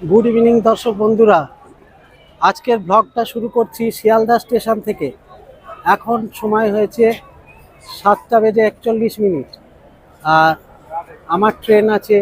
Good evening দর্শক বন্ধুরা। আজকের ব্লগটা শুরু করছি শিয়ালদা স্টেশন থেকে। এখন সময় হয়েছে সাতটা বেজে একচল্লিশ মিনিট। আর আমার ট্রেন আছে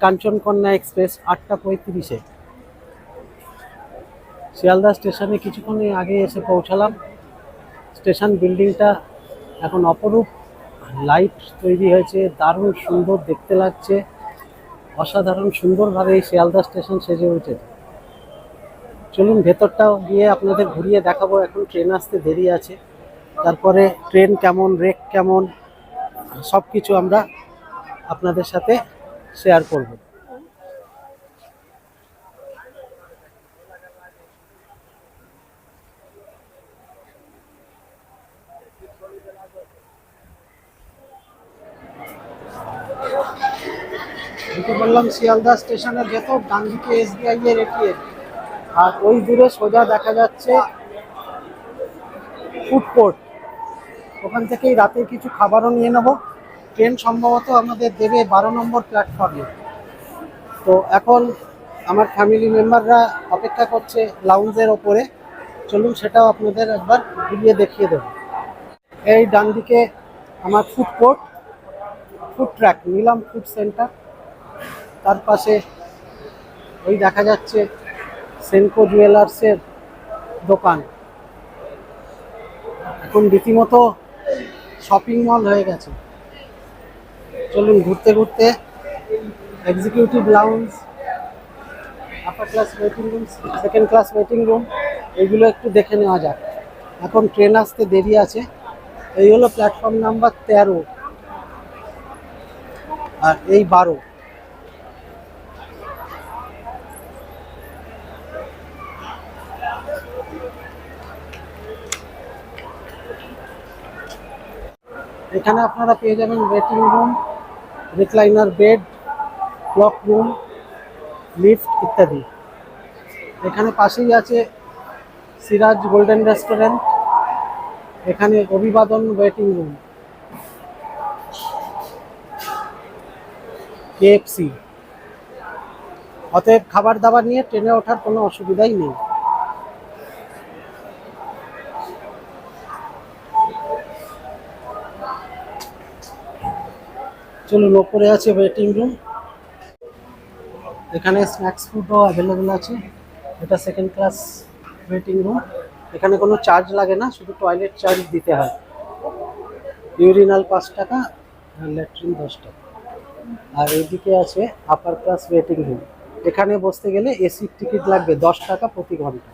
কাঞ্চনকন্যা এক্সপ্রেস আটটা পঁয়ত্রিশে। শিয়ালদা স্টেশনে কিছুক্ষণ আগে এসে পৌঁছালাম। স্টেশন বিল্ডিংটা এখন অপরূপ। লাইট তৈরি হয়েছে, দারুণ সুন্দর দেখতে লাগছে। অসাধারণ সুন্দরভাবে এই শিয়ালদা স্টেশন সেজে উঠেছে। চলুন ভেতরটাও গিয়ে আপনাদের ঘুরিয়ে দেখাবো, এখন ট্রেন আসতে দেরি আছে। তারপরে ট্রেন কেমন, রেক কেমন সব কিছু আমরা আপনাদের সাথে শেয়ার করব ঢুকে পড়লাম শিয়ালদা স্টেশনের ভেতর ডান দিকে এসবিআই এর এটিএম আর ওই দূরে সোজা দেখা যাচ্ছে ফুড কোর্ট ওখান থেকেই রাতে কিছু খাবারও নিয়ে নেব। ট্রেন সম্ভবত আমাদের দেবে বারো নম্বর প্ল্যাটফর্মে তো এখন আমার ফ্যামিলি মেম্বাররা অপেক্ষা করছে লাউঞ্জের ওপরে। চলুন সেটাও আপনাদের একবার ঘুরিয়ে দেখিয়ে দেবো। এই ডান দিকে আমার ফুড কোর্ট ফুড ট্র্যাক নিলাম ফুড সেন্টার তার পাশে ওই দেখা যাচ্ছে সেনকো জুয়েলার্সের দোকান। এখন রীতিমতো শপিং মল হয়ে গেছে। চলুন ঘুরতে ঘুরতে executive lounge upper class waiting room second class waiting room এগুলো একটু দেখে নেওয়া যাক। এখন ট্রেন আসতে দেরি আছে, এই হলো প্ল্যাটফর্ম নাম্বার তেরো। আর এই বারো। এখানে আপনারা পেয়ে যাবেন waiting room recliner bed clock room lift ইত্যাদি। এখানে পাশেই আছে সিরাজ গোল্ডেন রেস্টুরেন্ট। এখানে অভিবাদন ওয়েটিং রুম কেএফসি অতএব খাবার দাবার নিয়ে ট্রেনে ওঠার কোনো অসুবিধাই নেই। চলুন, ওপরে আছে ওয়েটিং রুম এখানে স্ন্যাক্স ফুডও অ্যাভেলেবেল আছে। এটা সেকেন্ড ক্লাস ওয়েটিং রুম এখানে কোনো চার্জ লাগে না, শুধু টয়লেট চার্জ দিতে হয়। ইউরিনাল পাঁচ টাকা ল্যাট্রিন দশ টাকা। আর এদিকে আছে আপার ক্লাস ওয়েটিং রুম এখানে বসতে গেলে এসির টিকিট লাগবে দশ টাকা প্রতি ঘণ্টা।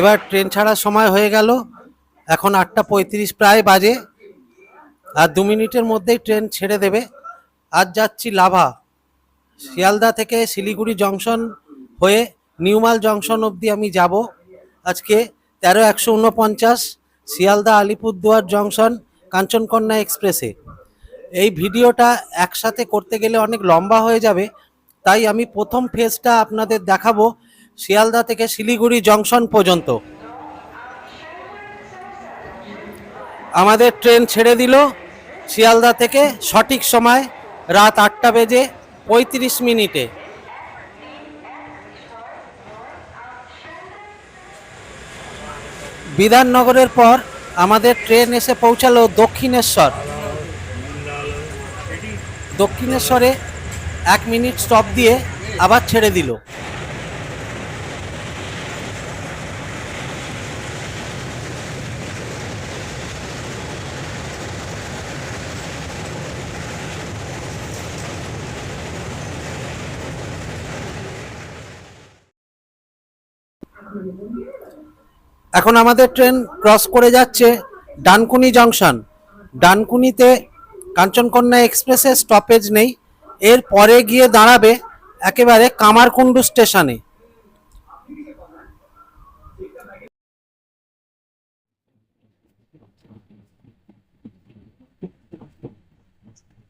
এবার ট্রেন ছাড়ার সময় হয়ে গেল। এখন আটটা পঁয়ত্রিশ প্রায় বাজে। আর দু মিনিটের মধ্যেই ট্রেন ছেড়ে দেবে। আজ যাচ্ছি লাভা। শিয়ালদা থেকে শিলিগুড়ি জংশন হয়ে নিউমাল জংশন অবধি আমি যাব। আজকে তেরো একশো উনপঞ্চাশ শিয়ালদা আলিপুরদুয়ার জংশন কাঞ্চনকন্যা এক্সপ্রেসে। এই ভিডিওটা একসাথে করতে গেলে অনেক লম্বা হয়ে যাবে। তাই আমি প্রথম ফেজটা আপনাদের দেখাবো। শিয়ালদা থেকে শিলিগুড়ি জংশন পর্যন্ত। আমাদের ট্রেন ছেড়ে দিল। শিয়ালদা থেকে সঠিক সময় রাত আটটা বেজে পঁয়ত্রিশ মিনিটে। বিধাননগরের পর আমাদের ট্রেন এসে পৌঁছালো দক্ষিণেশ্বর। দক্ষিণেশ্বরে এক মিনিট স্টপ দিয়ে আবার ছেড়ে দিল। এখন আমাদের ট্রেন ক্রস করে যাচ্ছে ডানকুনি জংশন। ডানকুনিতে কাঞ্চনকন্যা এক্সপ্রেসের স্টপেজ নেই। এর পরে গিয়ে দাঁড়াবে একেবারে কামারকুণ্ডু স্টেশনে।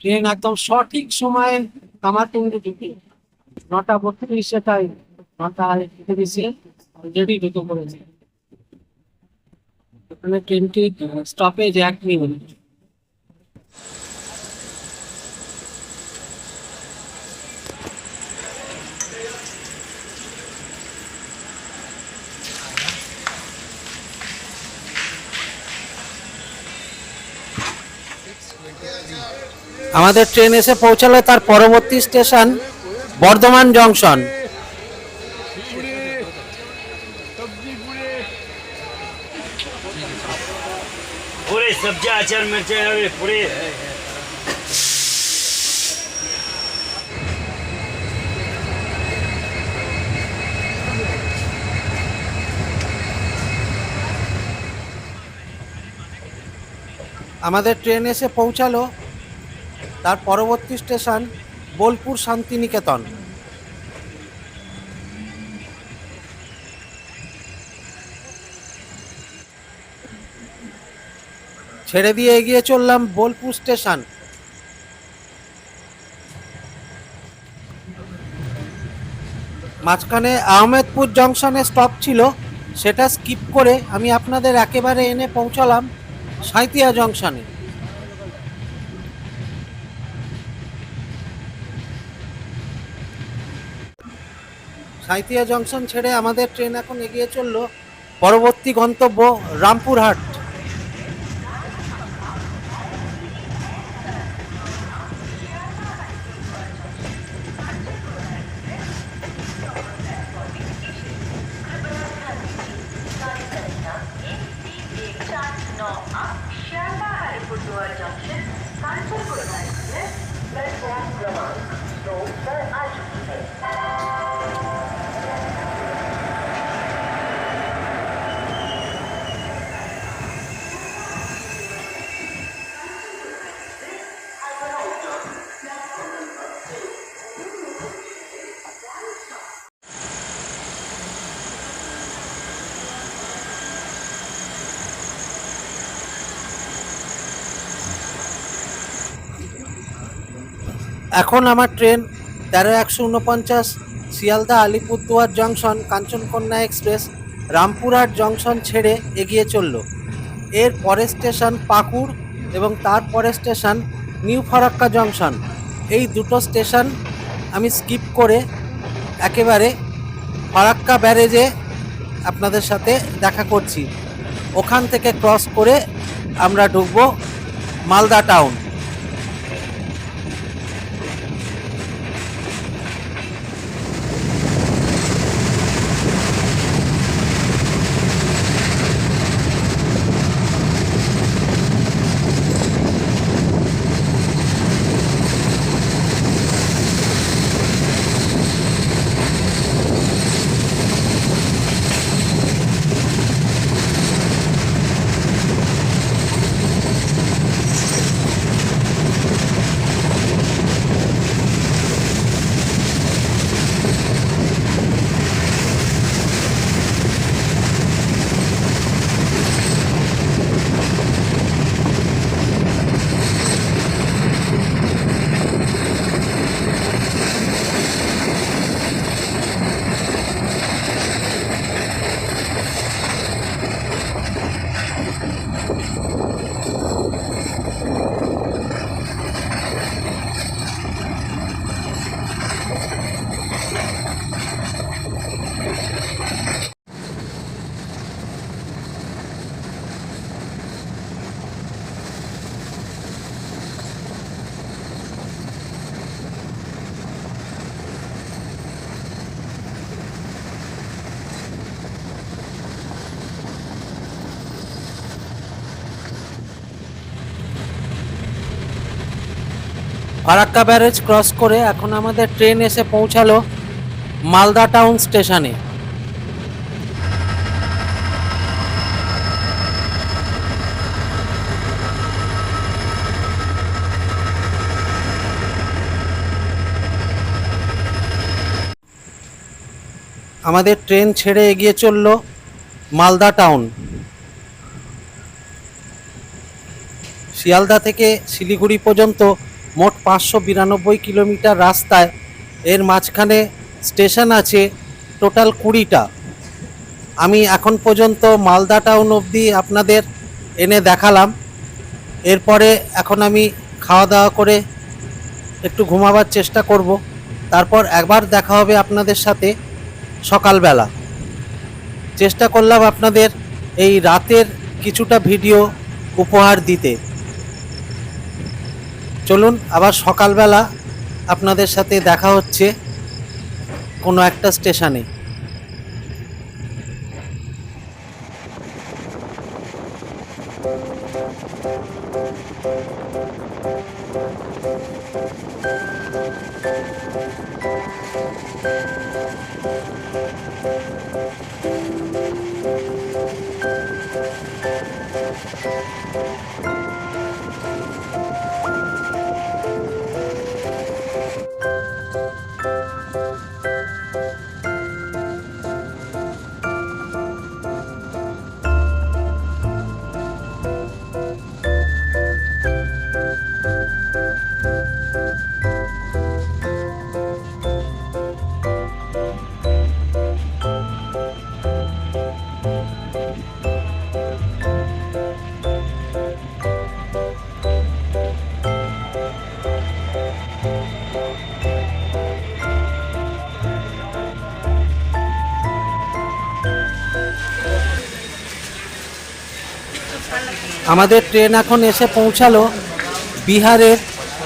ট্রেন একদম সঠিক সময়ে কামারটুন্ডি ঢুকে নটা বত্রিশে টাইম নটা তিরিশে অলরেডি ঢুকে পড়েছে। এখানে ট্রেনটি স্টপেজ এক মিনিট আমাদের ট্রেন এসে পৌঁছালো তার পরবর্তী স্টেশন বর্ধমান জংশন। কাঁচার মেরচা যাবে পরে। আমাদের ট্রেন এসে পৌঁছালো তার পরবর্তী স্টেশন বোলপুর শান্তিনিকেতন। ছেড়ে দিয়ে এগিয়ে চললাম বোলপুর স্টেশন। মাঝখানে আহমেদপুর জংশনে স্টপ ছিল, সেটা স্কিপ করে আমি আপনাদের একেবারে এনে পৌঁছালাম সাঁইতিয়া জংশনে। সাঁইতিয়া জংশন ছেড়ে আমাদের ট্রেন এখন এগিয়ে চলল। পরবর্তী গন্তব্য রামপুরহাট। এখন আমার ট্রেন তেরো একশো উনপঞ্চাশ Sealdah Alipurduar junction, Kanchankanya express, Rampurhat junction ছেড়ে এগিয়ে চলল। এর পরের স্টেশন পাকুড় এবং তার পরের স্টেশন নিউ ফরাক্কা জংশন। এই দুটো স্টেশন আমি স্কিপ করে একেবারে ফারাক্কা ব্যারেজে আপনাদের সাথে দেখা করছি। ওখান থেকে ক্রস করে আমরা ঢুকবো Malda town. Farakka barrage cross করে এখন আমাদের ট্রেন এসে পৌঁছালো মালদা টাউন স্টেশনে। আমাদের ট্রেন ছেড়ে এগিয়ে চলল মালদা টাউন। শিয়ালদা থেকে শিলিগুড়ি পর্যন্ত মোট পাঁচশো বিরানব্বই কিলোমিটার রাস্তায়। এর মাঝখানে স্টেশন আছে টোটাল কুড়িটা। আমি এখন পর্যন্ত মালদা টাউন অবধি আপনাদের এনে দেখালাম। এরপরে এখন আমি খাওয়া দাওয়া করে একটু ঘুমাবার চেষ্টা করব। তারপর একবার দেখা হবে আপনাদের সাথে সকালবেলা। চেষ্টা করলাম আপনাদের এই রাতের কিছুটা ভিডিও উপহার দিতে। চলুন আবার সকালবেলা আপনাদের সাথে দেখা হচ্ছে কোনো একটা স্টেশনে। আমাদের ট্রেন এখন এসে পৌঁছালো বিহারের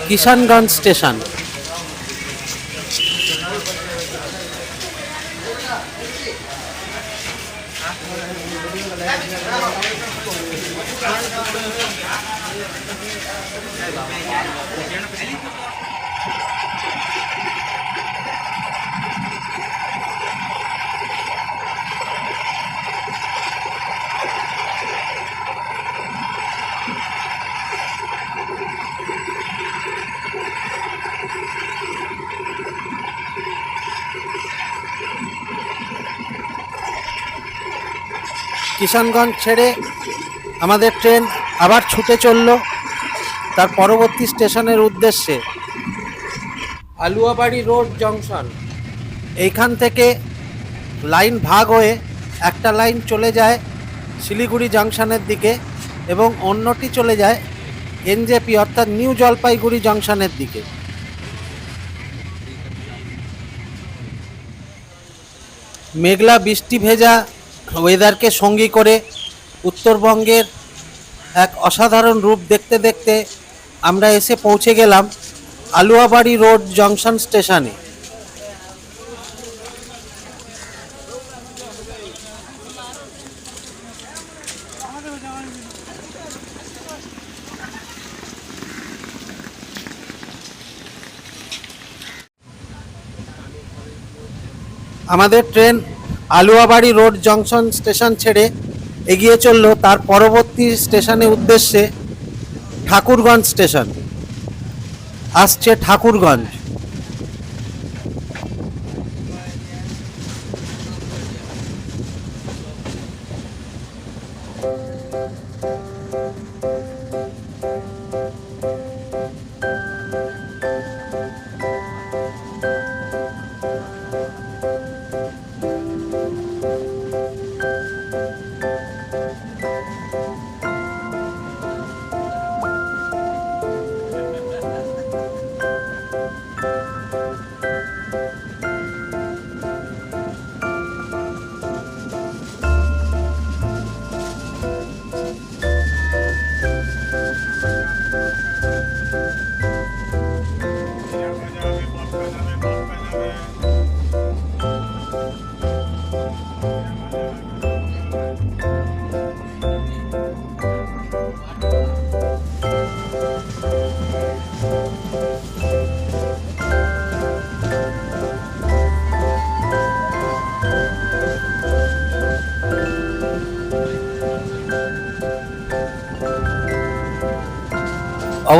কিষানগঞ্জ স্টেশন। কিষানগঞ্জ ছেড়ে আমাদের ট্রেন আবার ছুটে চলল তার পরবর্তী স্টেশনের উদ্দেশ্যে। Aluabari road junction. এইখান থেকে লাইন ভাগ হয়ে একটা লাইন চলে যায় শিলিগুড়ি জংশনের দিকে এবং অন্যটি চলে যায় এনজেপি অর্থাৎ নিউ জলপাইগুড়ি জংশনের দিকে। মেঘলা বৃষ্টি ভেজা ওয়েদারকে সঙ্গী করে উত্তরবঙ্গের এক অসাধারণ রূপ দেখতে দেখতে আমরা এসে পৌঁছে গেলাম আলুয়াবাড়ি রোড জংশন স্টেশনে। আমাদের train Aluabari road junction station ছেড়ে এগিয়ে চলল তার পরবর্তী স্টেশনের উদ্দেশ্যে ঠাকুরগঞ্জ স্টেশন। আসছে ঠাকুরগঞ্জ।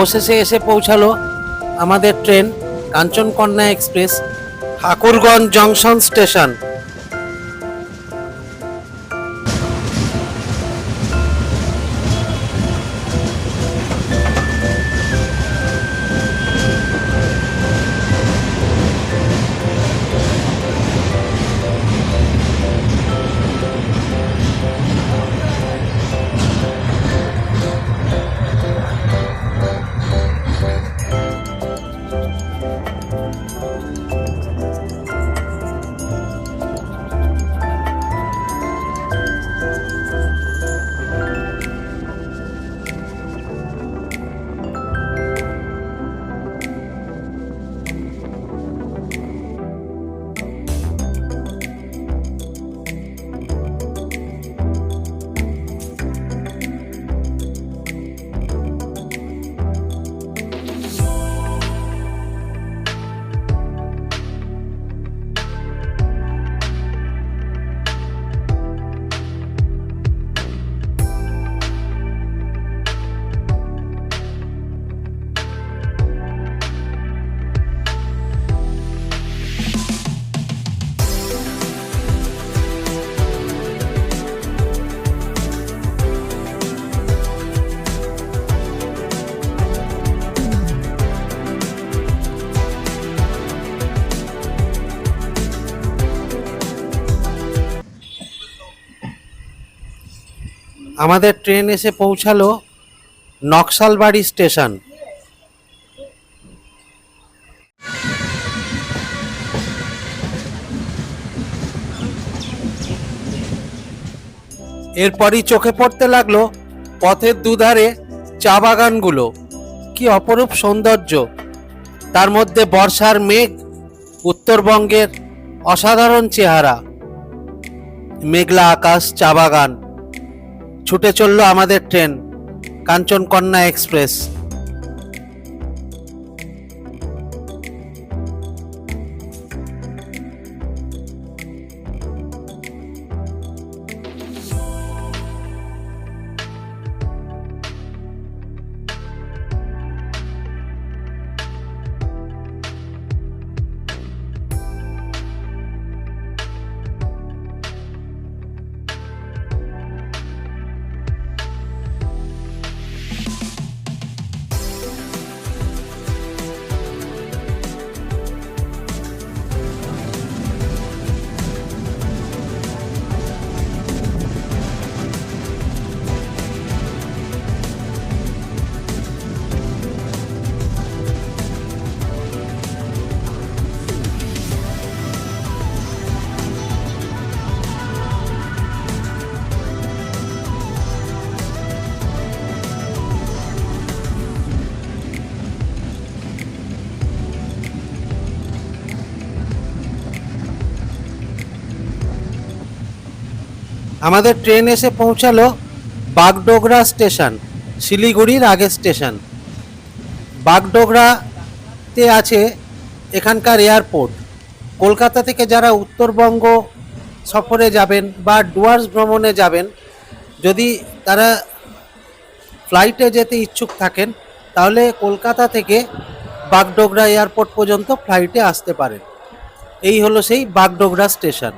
অবশেষে এসে পৌঁছালো আমাদের train Kanchankanya express Thakurganj junction station. আমাদের ট্রেন এসে পৌঁছালো নকশালবাড়ি স্টেশন। এরপরই চোখে পড়তে লাগল পথের দুধারে চা বাগানগুলো। কি অপরূপ সৌন্দর্য। তার মধ্যে বর্ষার মেঘ, উত্তরবঙ্গের অসাধারণ চেহারা। মেঘলা আকাশ, চা বাগান। ছুটে চলল আমাদের ট্রেন কাঞ্চনকন্যা এক্সপ্রেস। আমাদের ট্রেন এসে পৌঁছালো বাগডোগরা স্টেশন, শিলিগুড়ির আগের স্টেশন। বাগডোগরাতে আছে এখানকার এয়ারপোর্ট। কলকাতা থেকে যারা উত্তরবঙ্গ সফরে যাবেন বা ডুয়ার্স ভ্রমণে যাবেন, যদি তারা ফ্লাইটে যেতে ইচ্ছুক থাকেন, তাহলে কলকাতা থেকে বাগডোগরা এয়ারপোর্ট পর্যন্ত ফ্লাইটে আসতে পারেন। এই হলো সেই বাগডোগরা স্টেশন।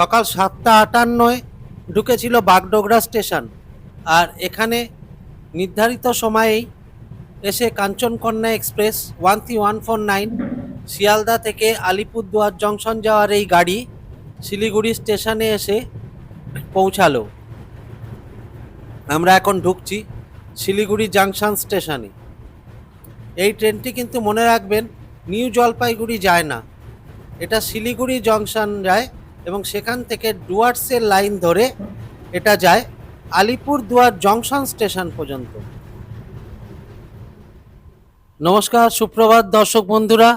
সকাল সাতটা আটান্নয় ঢুকেছিল বাগডোগরা স্টেশন। আর এখানে নির্ধারিত সময়েই এসে Kanchankanya express one three one four nine Sealdah থেকে আলিপুরদুয়ার জংশন যাওয়ার এই গাড়ি শিলিগুড়ি স্টেশনে এসে পৌঁছালো। আমরা এখন ঢুকছি শিলিগুড়ি জাংশন স্টেশনে। এই ট্রেনটি কিন্তু মনে রাখবেন নিউ জলপাইগুড়ি যায় না। এটা শিলিগুড়ি জংশন যায় এবং সেখান থেকে ডুয়ার্সের লাইন ধরে এটা যায় আলিপুর দুয়ার জংশন স্টেশন পর্যন্ত। নমস্কার, সুপ্রভাত দর্শক বন্ধুরা।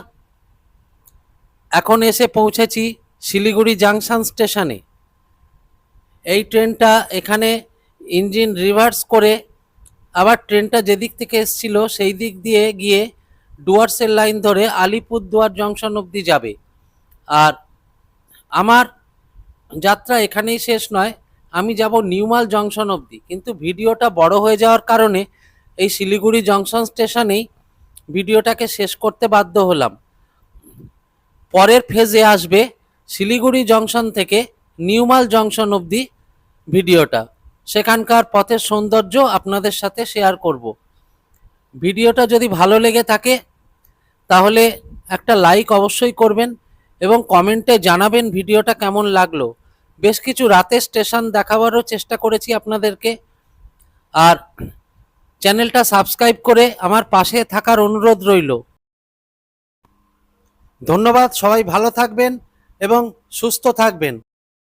এখন এসে পৌঁছেছি শিলিগুড়ি জাংশন স্টেশনে। এই ট্রেনটা এখানে ইঞ্জিন রিভার্স করে আবার ট্রেনটা যেদিক থেকে এসছিল সেই দিক দিয়ে গিয়ে ডুয়ার্সের লাইন ধরে আলিপুর দুয়ার জংশন অবধি যাবে। আর আমার যাত্রা এখানেই শেষ নয়, আমি যাব নিউমাল জংশন অবধি। কিন্তু ভিডিওটা বড় হয়ে যাওয়ার কারণে এই শিলিগুড়ি জংশন স্টেশনেই ভিডিওটাকে শেষ করতে বাধ্য হলাম। পরের ফেজে আসবে শিলিগুড়ি জংশন থেকে নিউমাল জংশন অবধি ভিডিওটা। সেখানকার পথের সৌন্দর্য আপনাদের সাথে শেয়ার করব। ভিডিওটা যদি ভালো লেগে থাকে, তাহলে একটা লাইক অবশ্যই করবেন এবং কমেন্টে জানাবেন ভিডিওটা কেমন লাগল। বেশ কিছু রাতে স্টেশন দেখাবারও চেষ্টা করেছি আপনাদেরকে। আর চ্যানেলটা সাবস্ক্রাইব করে আমার পাশে থাকার অনুরোধ রইল। ধন্যবাদ, সবাই ভালো থাকবেন এবং সুস্থ থাকবেন।